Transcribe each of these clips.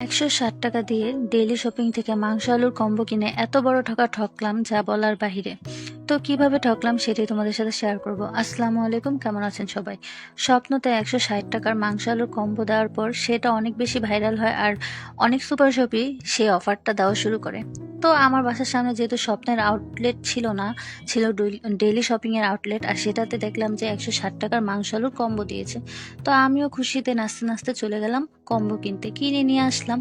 একশো ষাট টাকা দিয়ে ডেইলি শপিং থেকে মাংস, আলুর কম্বো কিনে এত বড় ঠকা ঠকলাম যা বলার বাহিরে। তো কীভাবে ঠকলাম সেটাই তোমাদের সাথে শেয়ার করব। আসসালামু আলাইকুম, কেমন আছেন সবাই? স্বপ্নতে একশো ষাট টাকার মাংস আলুর কম্বো দেওয়ার পর সেটা অনেক বেশি ভাইরাল হয় আর অনেক সুপার শপই সেই অফারটা দেওয়া শুরু করে। তো আমার বাসার সামনে যেহেতু স্বপ্নের আউটলেট ছিল না, ছিল ডেইলি শপিংয়ের আউটলেট আর সেটাতে দেখলাম যে একশো ষাট টাকার মাংস আলুর কম্বো দিয়েছে। তো আমিও খুশিতে নাচতে নাচতে চলে গেলাম কম্বো কিনতে কিনে নিয়ে আসলাম।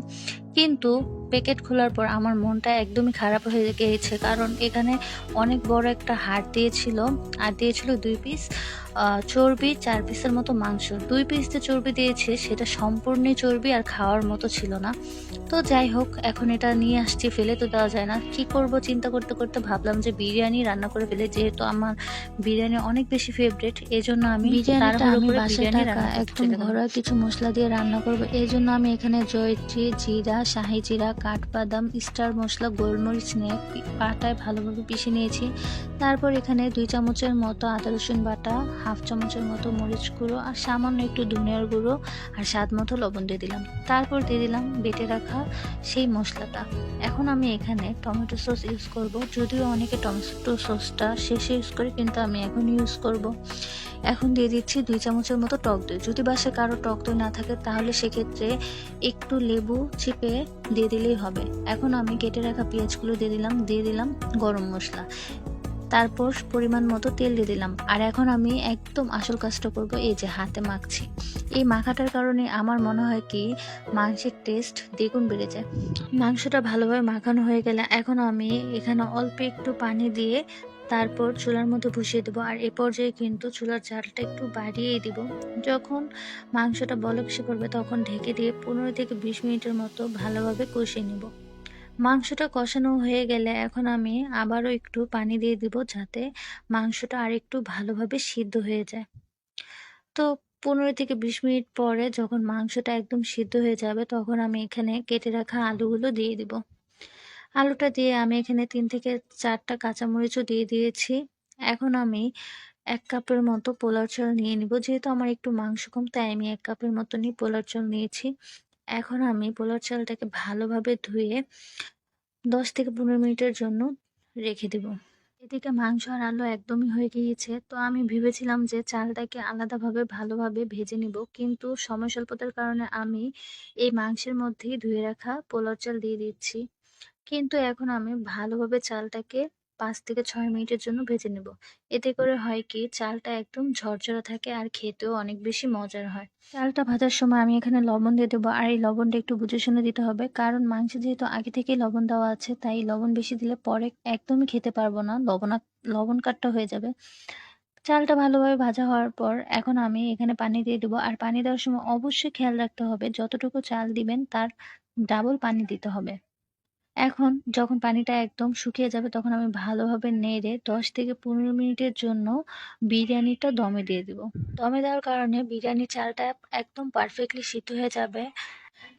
কিন্তু প্যাকেট খোলার পর আমার মনটা একদমই খারাপ হয়ে গিয়েছে, কারণ এখানে অনেক বড় একটা হাড় দিয়েছিল, আর দিয়েছিল দুই পিস চর্বি চার পিসের মতো মাংস। দুই পিস যে চর্বি দিয়েছে সেটা সম্পূর্ণই চর্বি আর খাওয়ার মতো ছিল না। তো যাই হোক এখন এটা নিয়ে আসছি ফেলে তো দেওয়া যায় না। কি করব চিন্তা করতে করতে ভাবলাম যে বিরিয়ানি রান্না করে ফেলে যেহেতু আমার বিরিয়ানি অনেক বেশি ফেভারিট এই জন্য আমি বিরিয়ানিটা বাসায় একদম ঘরোয়া কিছু মশলা দিয়ে রান্না করব এই জন্য আমি এখানে জয়ত্রী জিরা শাহি জিরা কাঠবাদাম স্টার মশলা গোলমরিচ নিয়ে পাটায় ভালোভাবে পিষে নিয়েছি। তারপর এখানে দুই চামচের মতো আদা রসুন বাটা হাফ চামচের মতো মরিচ গুঁড়ো আর সামান্য একটু ধনিয়ার গুঁড়ো আর স্বাদ মতো লবণ দিয়ে দিলাম। তারপর দিয়ে দিলাম বেটে রাখা সেই মশলাটা। এখন আমি এখানে টমেটো সস ইউজ করব। যদিও অনেকে টমেটো সসটা শেষে ইউজ করে, কিন্তু আমি এখন ইউজ করব। এখন দিয়ে দিচ্ছি দুই চামচের মতো টক দই। যদি বাসে কারও টক দই না থাকে, তাহলে সেক্ষেত্রে একটু লেবু চিপে দিয়ে দিলেই হবে। এখন আমি কেটে রাখা পেঁয়াজগুলো দিয়ে দিলাম দিয়ে দিলাম গরম মশলা। তারপর পরিমাণ মতো তেল দিয়ে দিলাম। আর এখন আমি একদম আসল কাজটা করব এই যে হাতে মাখছি। এই মাখাটার কারণে আমার মনে হয় কি, মাংসের টেস্ট দ্বিগুণ বেড়ে যায়। মাংসটা ভালোভাবে মাখানো হয়ে গেলে এখন আমি এখানে অল্প একটু পানি দিয়ে তারপর চুলার মধ্যে বসিয়ে দেবো। আর এ পর্যায়ে কিন্তু চুলার জালটা একটু বাড়িয়েই দিব। যখন মাংসটা বলক এসে পড়বে তখন ঢেকে দিয়ে পনেরো থেকে বিশ মিনিটের মতো ভালোভাবে কষিয়ে নিব। মাংসটা কষানো হয়ে গেলে এখন আমি আবারও একটু পানি দিয়ে দিব যাতে মাংসটা আর একটু ভালোভাবে সিদ্ধ হয়ে যায়। তো পনেরো থেকে বিশ মিনিট পরে যখন মাংসটা একদম সিদ্ধ হয়ে যাবে তখন আমি এখানে কেটে রাখা আলুগুলো দিয়ে দিব। আলুটা দিয়ে আমি এখানে তিন থেকে চারটা কাঁচামরিচও দিয়ে দিয়েছি। এখন আমি এক কাপের মতো পোলাও চাল নিয়ে নিব। যেহেতু আমার একটু মাংস কম, তাই আমি এক কাপের মতনই পোলাও চাল নিয়েছি। এখন আমি পোলাও চালটাকে ভালোভাবে ধুয়ে দশ থেকে পনেরো মিনিটের জন্য রেখে দেব। এদিকে মাংস আর আলু একদমই হয়ে গিয়েছে। তো আমি ভেবেছিলাম যে চালটাকে আলাদাভাবে ভালোভাবে ভেজে নিব। কিন্তু সময় স্বল্পতার কারণে আমি এই মাংসের মধ্যেই ধুয়ে রাখা পোলাও চাল দিয়ে দিচ্ছি। কিন্তু এখন আমি ভালোভাবে চালটাকে পাঁচ থেকে ছয় মিনিটের জন্য ভেজে নেব। এতে করে হয় কি, চালটা একদম ঝরঝরা থাকে আর খেতেও অনেক বেশি মজার হয়। চালটা ভাজার সময় আমি এখানে লবণ দিয়ে দেবো আর এই লবণটা একটু বুঝে শুনে দিতে হবে। কারণ মাংসে যেহেতু আগে থেকেই লবণ দেওয়া আছে, তাই লবণ বেশি দিলে পরে একদমই খেতে পারব না। লবণা, লবণ কাটটা হয়ে যাবে। চালটা ভালোভাবে ভাজা হওয়ার পর এখন আমি এখানে পানি দিয়ে দেবো। আর পানি দেওয়ার সময় অবশ্যই খেয়াল রাখতে হবে, যতটুকু চাল দিবেন তার ডাবল পানি দিতে হবে। এখন যখন পানিটা একদম শুকিয়ে যাবে তখন আমি ভালোভাবে নেড়ে দশ থেকে পনেরো মিনিটের জন্য বিরিয়ানিটা দমে দিয়ে দিব। দমে দেওয়ার কারণে বিরিয়ানি চালটা একদম পারফেক্টলি সিদ্ধ হয়ে যাবে।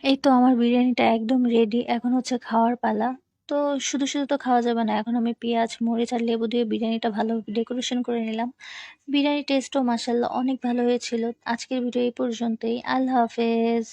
এই তো আমার বিরিয়ানিটা একদম রেডি এখন হচ্ছে খাওয়ার পালা। তো শুধু শুধু তো খাওয়া যাবে না, এখন আমি পেঁয়াজ, মরিচ আর লেবু দিয়ে বিরিয়ানিটা ভালোভাবে ডেকোরেশন করে নিলাম। বিরিয়ানি টেস্টও মাসাল্লাহ অনেক ভালো হয়েছিল। আজকের ভিডিও এই পর্যন্তই, আল্লাহ হাফেজ।